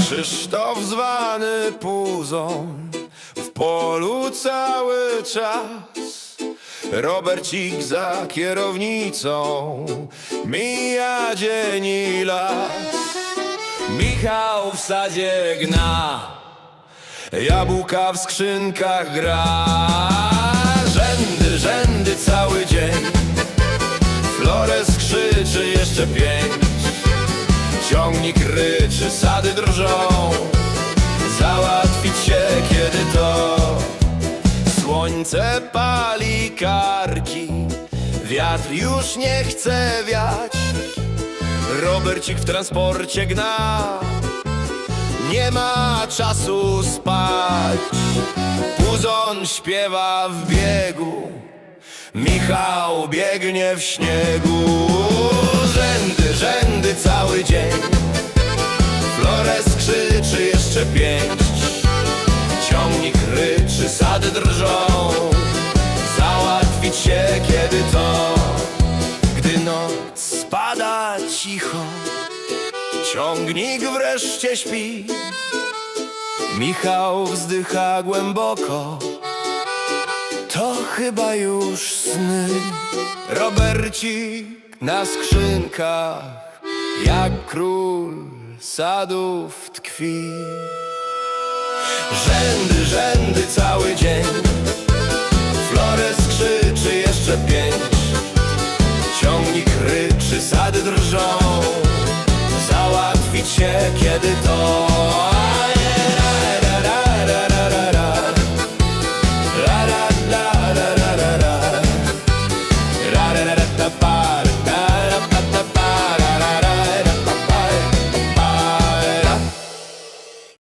Krzysztof zwany Puzą W polu cały czas. Robercik za kierownicą Mija dzień i las Michał w sadzie gna. Jabłka w skrzynkach gra. Rzędy, rzędy cały dzień. Flores krzyczy jeszcze pięć. Ciągnik ryczy, sady drżą. Załatwić się kiedy to Słońce pali karki Wiatr już nie chce wiać Robercik w transporcie gna. Nie ma czasu spać. Puzon śpiewa w biegu. Michał biegnie w śniegu. Rzędy, rzędy cały dzień. Flores krzyczy jeszcze pięć. Ciągnik ryczy, sady drżą. Załatwić się kiedy to. Gdy noc spada cicho. Ciągnik wreszcie śpi. Michał wzdycha głęboko. To chyba już sny. Robercik na skrzynkach Jak król sadów tkwi sady drżą. Załatwić się kiedy to